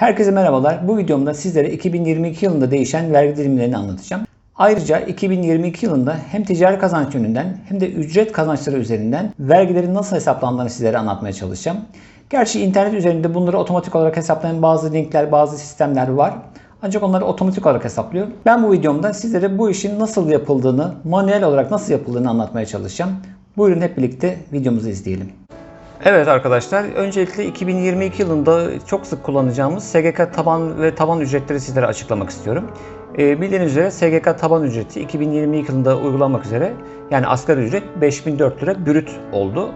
Herkese merhabalar. Bu videomda sizlere 2022 yılında değişen vergi dilimlerini anlatacağım. Ayrıca 2022 yılında hem ticari kazanç yönünden hem de ücret kazançları üzerinden vergilerin nasıl hesaplandığını sizlere anlatmaya çalışacağım. Gerçi internet üzerinde bunları otomatik olarak hesaplayan bazı linkler, bazı sistemler var. Ancak onları otomatik olarak hesaplıyor. Ben bu videomda sizlere bu işin nasıl yapıldığını, manuel olarak nasıl yapıldığını anlatmaya çalışacağım. Buyurun hep birlikte videomuzu izleyelim. Evet arkadaşlar, öncelikle 2022 yılında çok sık kullanacağımız SGK taban ve taban ücretleri sizlere açıklamak istiyorum. Ee, bildiğiniz üzere SGK taban ücreti 2022 yılında uygulanmak üzere yani asgari ücret 5004 lira brüt oldu.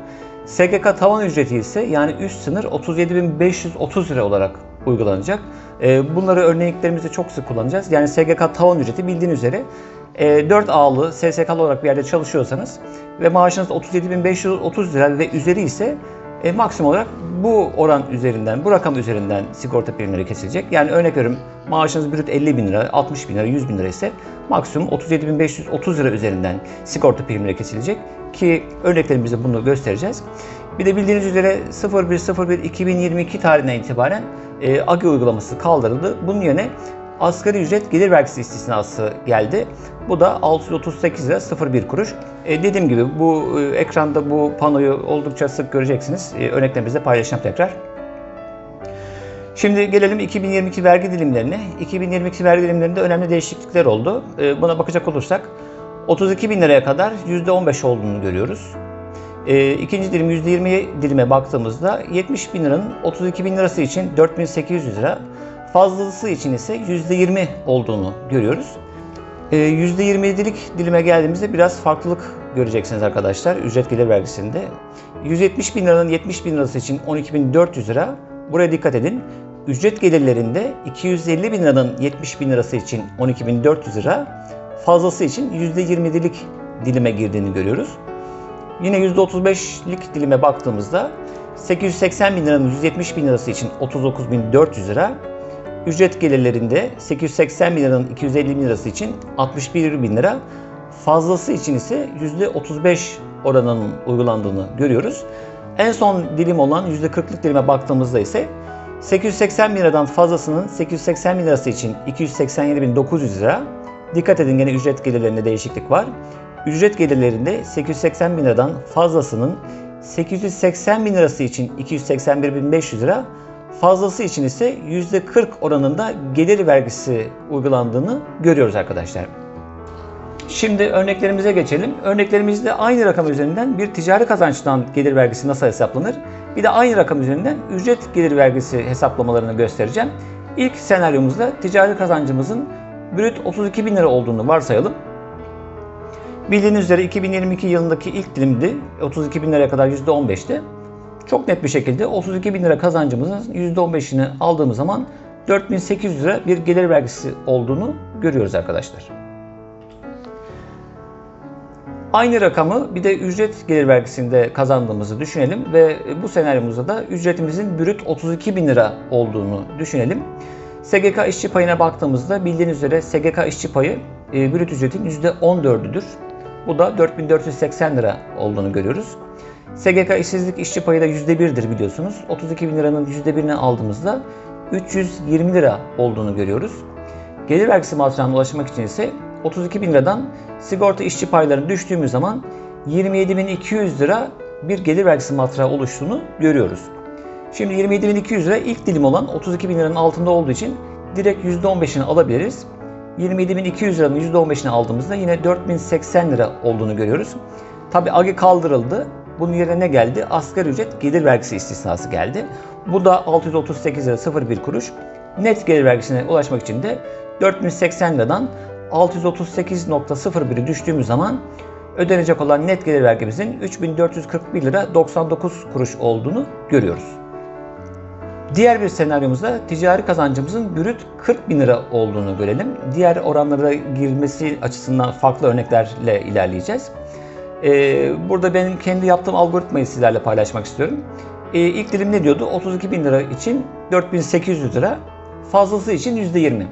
SGK tavan ücreti ise yani üst sınır 37.530 lira olarak uygulanacak. Ee, bunları örneklerimizde çok sık kullanacağız. Yani SGK tavan ücreti bildiğiniz üzere 4 A'lı SSK'lı olarak bir yerde çalışıyorsanız ve maaşınız 37.530 lira ve üzeri ise e, maksimum olarak bu oran üzerinden, bu rakam üzerinden sigorta primleri kesilecek. Yani örnek veriyorum maaşınız brüt 50 bin lira, 60 bin lira, 100 bin lira ise maksimum 37.530 lira üzerinden sigorta primleri kesilecek. Ki örneklerimizde bunu göstereceğiz. Bir de bildiğiniz üzere 01.01.2022 tarihinden itibaren e, AGI uygulaması kaldırıldı. Bunun yerine asgari ücret gelir vergisi istisnası geldi. Bu da 638 lira 01 kuruş. E, dediğim gibi bu e, ekranda bu panoyu oldukça sık göreceksiniz. E, örneklerimizde paylaşacağım tekrar. Şimdi gelelim 2022 vergi dilimlerine. 2022 vergi dilimlerinde önemli değişiklikler oldu. E, buna bakacak olursak 32 bin liraya kadar %15 olduğunu görüyoruz. E, ikinci dilim %20 dilime baktığımızda 70 bin liranın 32 bin lirası için 4800 lira, fazlası için ise %20 olduğunu görüyoruz. E, %27'lik dilime geldiğimizde biraz farklılık göreceksiniz arkadaşlar ücret gelir vergisinde. 170 bin liranın 70 bin lirası için 12.400 lira. Buraya dikkat edin. Ücret gelirlerinde 250 bin liranın 70 bin lirası için 12.400 lira. Fazlası için %27'lik dilime girdiğini görüyoruz. Yine %35'lik dilime baktığımızda 880 bin liranın 170 bin lirası için 39.400 lira. Ücret gelirlerinde 880 bin liranın 250 bin lirası için 61 bin lira. Fazlası için ise %35 oranının uygulandığını görüyoruz. En son dilim olan %40'lık dilime baktığımızda ise 880 bin liradan fazlasının 880 bin lirası için 287.900 lira. Dikkat edin gene ücret gelirlerinde değişiklik var. Ücret gelirlerinde 880 bin liradan fazlasının 880 bin lirası için 281.500 lira, fazlası için ise %40 oranında gelir vergisi uygulandığını görüyoruz arkadaşlar. Şimdi örneklerimize geçelim. Örneklerimizde aynı rakam üzerinden bir ticari kazançtan gelir vergisi nasıl hesaplanır? Bir de aynı rakam üzerinden ücret gelir vergisi hesaplamalarını göstereceğim. İlk senaryomuzda ticari kazancımızın brüt 32 bin lira olduğunu varsayalım. Bildiğiniz üzere 2022 yılındaki ilk dilimdi. 32 bin liraya kadar %15'ti. Çok net bir şekilde 32 bin lira kazancımızın %15'ini aldığımız zaman 4800 lira bir gelir vergisi olduğunu görüyoruz arkadaşlar. Aynı rakamı bir de ücret gelir vergisinde kazandığımızı düşünelim ve bu senaryomuzda da ücretimizin brüt 32 bin lira olduğunu düşünelim. SGK işçi payına baktığımızda bildiğiniz üzere SGK işçi payı e, brüt ücretin %14'üdür. Bu da 4480 lira olduğunu görüyoruz. SGK işsizlik işçi payı da %1'dir biliyorsunuz. 32 bin liranın %1'ini aldığımızda 320 lira olduğunu görüyoruz. Gelir vergisi matrağına ulaşmak için ise 32 bin liradan sigorta işçi paylarını düştüğümüz zaman 27.200 lira bir gelir vergisi matrağı oluştuğunu görüyoruz. Şimdi 27.200 lira ilk dilim olan 32 bin liranın altında olduğu için direkt %15'ini alabiliriz. 27.200 liranın %15'ini aldığımızda yine 4080 lira olduğunu görüyoruz. Tabi AGI kaldırıldı. Bunun yerine ne geldi? Asgari ücret gelir vergisi istisnası geldi. Bu da 638 lira 01 kuruş. Net gelir vergisine ulaşmak için de 4080 liradan 638.01'i düştüğümüz zaman ödenecek olan net gelir vergimizin 3441 lira 99 kuruş olduğunu görüyoruz. Diğer bir senaryomuzda ticari kazancımızın brüt 40 bin lira olduğunu görelim. Diğer oranlara girmesi açısından farklı örneklerle ilerleyeceğiz. Ee, burada benim kendi yaptığım algoritmayı sizlerle paylaşmak istiyorum. Ee, ilk dilim ne diyordu? 32 bin lira için 4800 lira, fazlası için %20.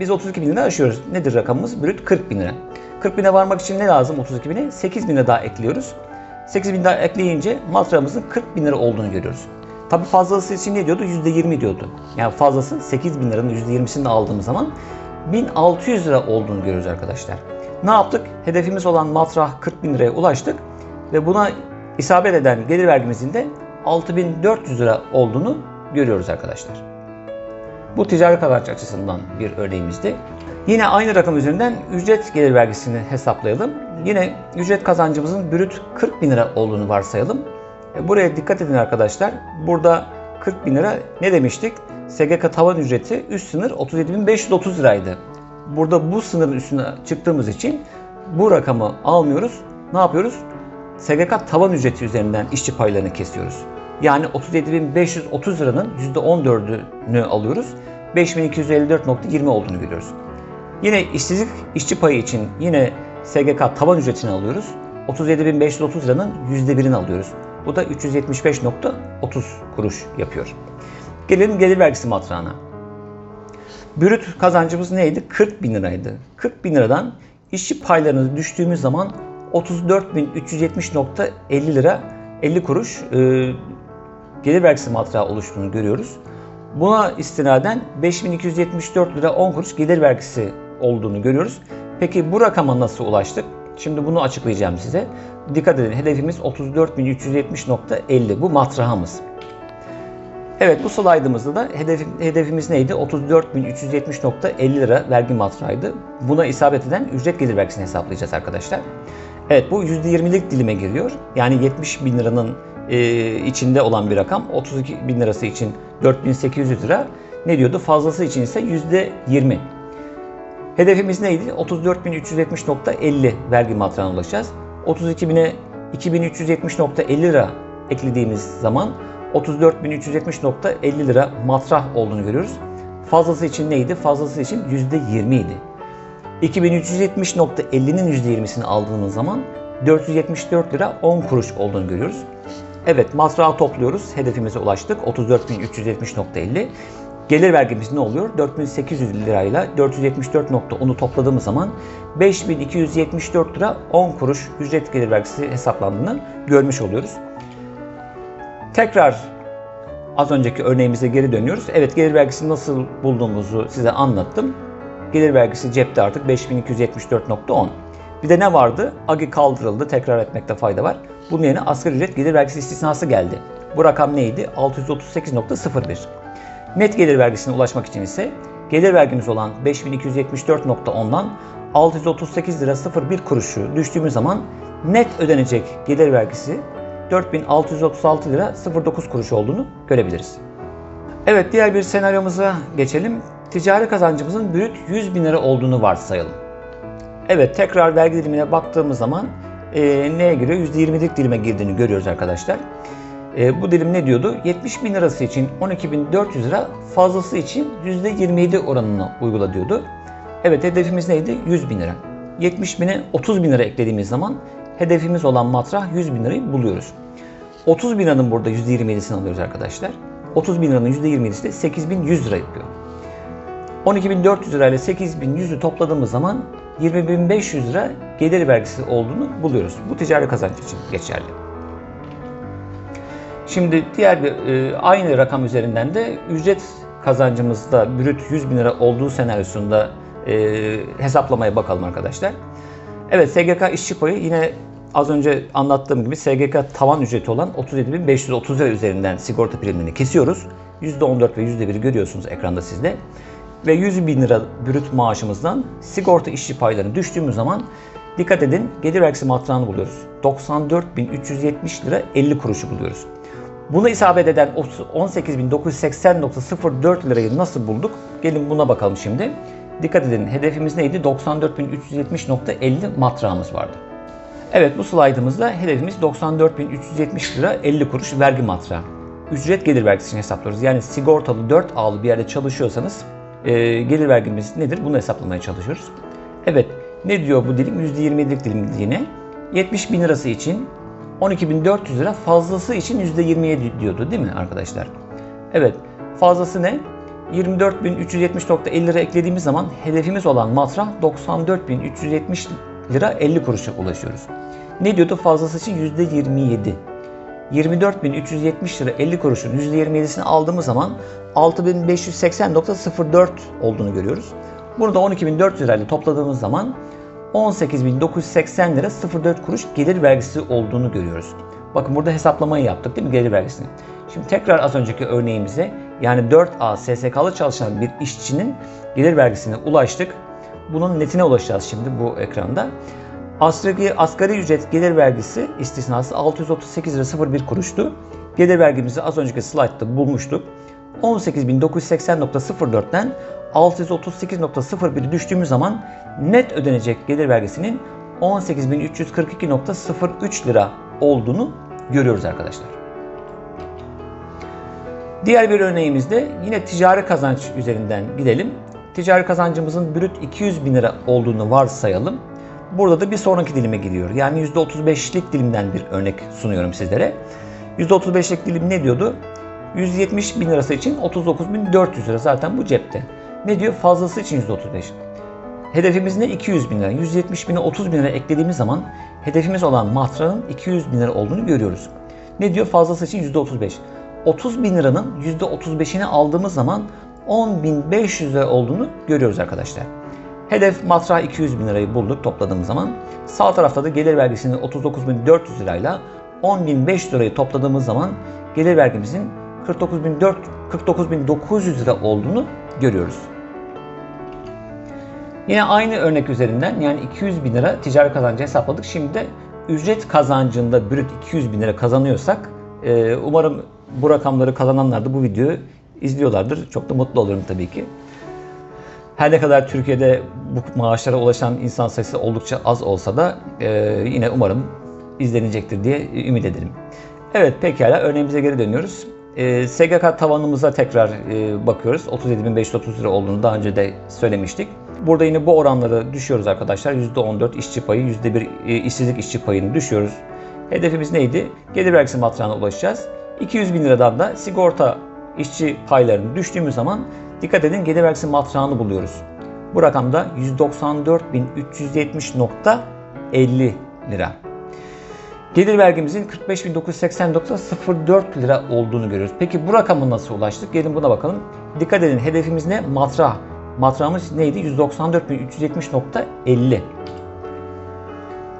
Biz 32 bin lira aşıyoruz. Nedir rakamımız? Brüt 40 bin lira. 40 bine varmak için ne lazım 32 bine? 8 bin lira daha ekliyoruz. 8 bin daha ekleyince matrağımızın 40 bin lira olduğunu görüyoruz. Tabii fazlası için ne diyordu? %20 diyordu. Yani fazlası 8 bin liranın %20'sini aldığımız zaman 1600 lira olduğunu görüyoruz arkadaşlar. Ne yaptık? Hedefimiz olan matrah 40 bin liraya ulaştık ve buna isabet eden gelir vergimizin de 6400 lira olduğunu görüyoruz arkadaşlar. Bu ticari kazanç açısından bir örneğimizdi. Yine aynı rakam üzerinden ücret gelir vergisini hesaplayalım. Yine ücret kazancımızın brüt 40 bin lira olduğunu varsayalım. E, Buraya dikkat edin arkadaşlar. Burada 40 bin lira ne demiştik? SGK tavan ücreti üst sınır 37.530 liraydı. Burada bu sınırın üstüne çıktığımız için bu rakamı almıyoruz. Ne yapıyoruz? SGK tavan ücreti üzerinden işçi paylarını kesiyoruz. Yani 37.530 liranın %14'ünü alıyoruz. 5254.20 olduğunu görüyoruz. Yine işsizlik işçi payı için yine SGK tavan ücretini alıyoruz. 37.530 liranın %1'ini alıyoruz. Bu da 375.30 kuruş yapıyor. Gelelim gelir vergisi matrağına. Brüt kazancımız neydi? 40 bin liraydı. 40 bin liradan işçi paylarını düştüğümüz zaman 34.370.50 lira 50 kuruş e, gelir vergisi matrağı oluştuğunu görüyoruz. Buna istinaden 5274 lira 10 kuruş gelir vergisi olduğunu görüyoruz. Peki bu rakama nasıl ulaştık? Şimdi bunu açıklayacağım size. Dikkat edin hedefimiz 34.370.50 bu matrahımız. Evet bu slaydımızda da hedef, hedefimiz neydi? 34.370.50 lira vergi matrağıydı. Buna isabet eden ücret gelir vergisini hesaplayacağız arkadaşlar. Evet bu %20'lik dilime giriyor. Yani 70 bin liranın e, içinde olan bir rakam. 32 bin lirası için 4800 lira. Ne diyordu? Fazlası için ise %20. Hedefimiz neydi? 34.370.50 vergi matrağına ulaşacağız. 32.000'e 2370.50 lira eklediğimiz zaman 34.370.50 lira matrah olduğunu görüyoruz. Fazlası için neydi? Fazlası için %20 idi. 2370.50'nin %20'sini aldığımız zaman 474 lira 10 kuruş olduğunu görüyoruz. Evet matrağı topluyoruz. Hedefimize ulaştık. 34.370.50. Gelir vergimiz ne oluyor? 4800 lirayla 474.10'u topladığımız zaman 5274 lira 10 kuruş ücret gelir vergisi hesaplandığını görmüş oluyoruz. Tekrar az önceki örneğimize geri dönüyoruz. Evet gelir vergisini nasıl bulduğumuzu size anlattım. Gelir vergisi cepte artık 5274.10. Bir de ne vardı? AGI kaldırıldı. Tekrar etmekte fayda var. Bunun yerine asgari ücret gelir vergisi istisnası geldi. Bu rakam neydi? 638.01. Net gelir vergisine ulaşmak için ise gelir vergimiz olan 5274.10'dan 638 lira 01 kuruşu düştüğümüz zaman net ödenecek gelir vergisi 4636 lira 09 kuruş olduğunu görebiliriz. Evet diğer bir senaryomuza geçelim. Ticari kazancımızın brüt 100 bin lira olduğunu varsayalım. Evet tekrar vergi dilimine baktığımız zaman e, neye giriyor? %20'lik dilime girdiğini görüyoruz arkadaşlar. E, bu dilim ne diyordu? 70 bin lirası için 12.400 lira fazlası için %27 oranını uygula diyordu. Evet hedefimiz neydi? 100 bin lira. 70 bine 30 bin lira eklediğimiz zaman hedefimiz olan matrah 100 bin lirayı buluyoruz. 30 bin liranın burada %27'sini alıyoruz arkadaşlar. 30 bin liranın %27'si de 8100 lira yapıyor. 12.400 lira ile 8.100'ü topladığımız zaman 20.500 lira gelir vergisi olduğunu buluyoruz. Bu ticari kazanç için geçerli. Şimdi diğer bir e, aynı rakam üzerinden de ücret kazancımızda brüt 100 bin lira olduğu senaryosunda e, hesaplamaya bakalım arkadaşlar. Evet SGK işçi payı yine az önce anlattığım gibi SGK tavan ücreti olan 37.530 lira üzerinden sigorta primlerini kesiyoruz. %14 ve %1 görüyorsunuz ekranda sizde. Ve 100 bin lira brüt maaşımızdan sigorta işçi paylarını düştüğümüz zaman dikkat edin gelir vergisi matrağını buluyoruz. 94.370 lira 50 kuruşu buluyoruz. Buna isabet eden 18.980.04 lirayı nasıl bulduk? Gelin buna bakalım şimdi. Dikkat edin hedefimiz neydi? 94.370.50 matrağımız vardı. Evet bu slaydımızda hedefimiz 94.370 lira 50 kuruş vergi matrağı. Ücret gelir vergisini hesaplıyoruz. Yani sigortalı 4 A'lı bir yerde çalışıyorsanız e, gelir vergimiz nedir? Bunu hesaplamaya çalışıyoruz. Evet ne diyor bu dilim? %27'lik dilim yine. 70 bin lirası için 12.400 lira fazlası için %27 diyordu değil mi arkadaşlar? Evet fazlası ne? 24.370.50 lira eklediğimiz zaman hedefimiz olan matrah 94.370 lira 50 kuruşa ulaşıyoruz. Ne diyordu fazlası için %27. 24.370 lira 50 kuruşun %27'sini aldığımız zaman 6.580.04 olduğunu görüyoruz. Bunu da 12.400 lirayla topladığımız zaman 18.980 lira 04 kuruş gelir vergisi olduğunu görüyoruz. Bakın burada hesaplamayı yaptık değil mi gelir vergisini? Şimdi tekrar az önceki örneğimize yani 4A SSK'lı çalışan bir işçinin gelir vergisine ulaştık. Bunun netine ulaşacağız şimdi bu ekranda. Asgari, asgari ücret gelir vergisi istisnası 638 lira 01 kuruştu. Gelir vergimizi az önceki slaytta bulmuştuk. 18.980.04'ten 638.01 düştüğümüz zaman net ödenecek gelir vergisinin 18.342.03 lira olduğunu görüyoruz arkadaşlar. Diğer bir örneğimizde yine ticari kazanç üzerinden gidelim. Ticari kazancımızın brüt 200 bin lira olduğunu varsayalım. Burada da bir sonraki dilime gidiyor. Yani %35'lik dilimden bir örnek sunuyorum sizlere. %35'lik dilim ne diyordu? 170 bin lirası için 39.400 lira zaten bu cepte. Ne diyor? Fazlası için %35. Hedefimiz ne? 200 bin lira. 170 bine 30 bin lira eklediğimiz zaman hedefimiz olan matrağın 200 bin lira olduğunu görüyoruz. Ne diyor? Fazlası için %35. 30 bin liranın %35'ini aldığımız zaman 10.500 lira olduğunu görüyoruz arkadaşlar. Hedef matrağı 200 bin lirayı bulduk topladığımız zaman. Sağ tarafta da gelir vergisini 39.400 lirayla 10.500 lirayı topladığımız zaman gelir vergimizin 49.400 49.900 lira olduğunu görüyoruz. Yine aynı örnek üzerinden yani 200 bin lira ticari kazancı hesapladık. Şimdi de ücret kazancında brüt 200 bin lira kazanıyorsak e, umarım bu rakamları kazananlar da bu videoyu izliyorlardır. Çok da mutlu olurum tabii ki. Her ne kadar Türkiye'de bu maaşlara ulaşan insan sayısı oldukça az olsa da e, yine umarım izlenecektir diye ümit ederim. Evet pekala örneğimize geri dönüyoruz. E, SGK tavanımıza tekrar e, bakıyoruz. 37.530 lira olduğunu daha önce de söylemiştik. Burada yine bu oranları düşüyoruz arkadaşlar. %14 işçi payı, %1 e, işsizlik işçi payını düşüyoruz. Hedefimiz neydi? Gelir vergisi matrağına ulaşacağız. 200 bin liradan da sigorta işçi paylarını düştüğümüz zaman dikkat edin gelir vergisi matrağını buluyoruz. Bu rakamda 194.370.50 lira. Gelir vergimizin 45.980.04 lira olduğunu görüyoruz. Peki bu rakama nasıl ulaştık? Gelin buna bakalım. Dikkat edin hedefimiz ne? Matrah. Matrağımız neydi? 194.370.50.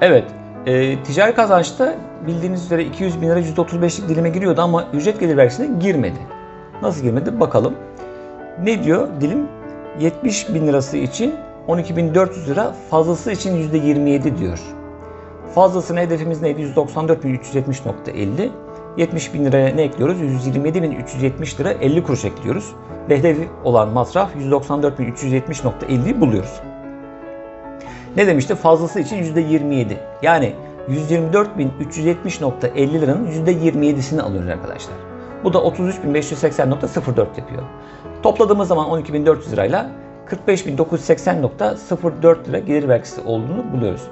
Evet. E, ticari kazançta bildiğiniz üzere 200 bin lira %35'lik dilime giriyordu ama ücret gelir vergisine girmedi. Nasıl girmedi? Bakalım. Ne diyor dilim? 70 bin lirası için 12.400 lira, fazlası için %27 diyor. Fazlasına hedefimiz neydi? 194.370.50. 70 bin liraya ne ekliyoruz? 127.370 lira 50 kuruş ekliyoruz. Ve hedefi olan masraf 194.370.50'yi buluyoruz. Ne demişti? Fazlası için %27. Yani 124.370.50 liranın %27'sini alıyoruz arkadaşlar. Bu da 33.580.04 yapıyor. Topladığımız zaman 12.400 lirayla 45.980.04 lira gelir vergisi olduğunu buluyoruz.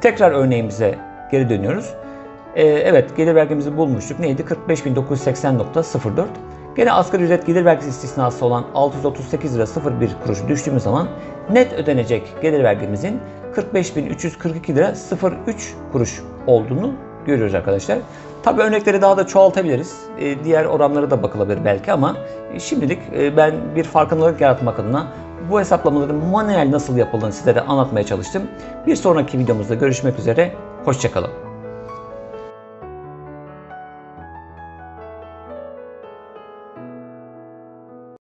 Tekrar örneğimize geri dönüyoruz. Ee, evet gelir vergimizi bulmuştuk. Neydi? 45.980.04. Gene asgari ücret gelir vergisi istisnası olan 638 lira 01 kuruş düştüğümüz zaman net ödenecek gelir vergimizin 45.342 lira 03 kuruş olduğunu görüyoruz arkadaşlar. Tabi örnekleri daha da çoğaltabiliriz. Ee, diğer oranlara da bakılabilir belki ama şimdilik e, ben bir farkındalık yaratmak adına bu hesaplamaların manuel nasıl yapıldığını sizlere anlatmaya çalıştım. Bir sonraki videomuzda görüşmek üzere. Hoşçakalın.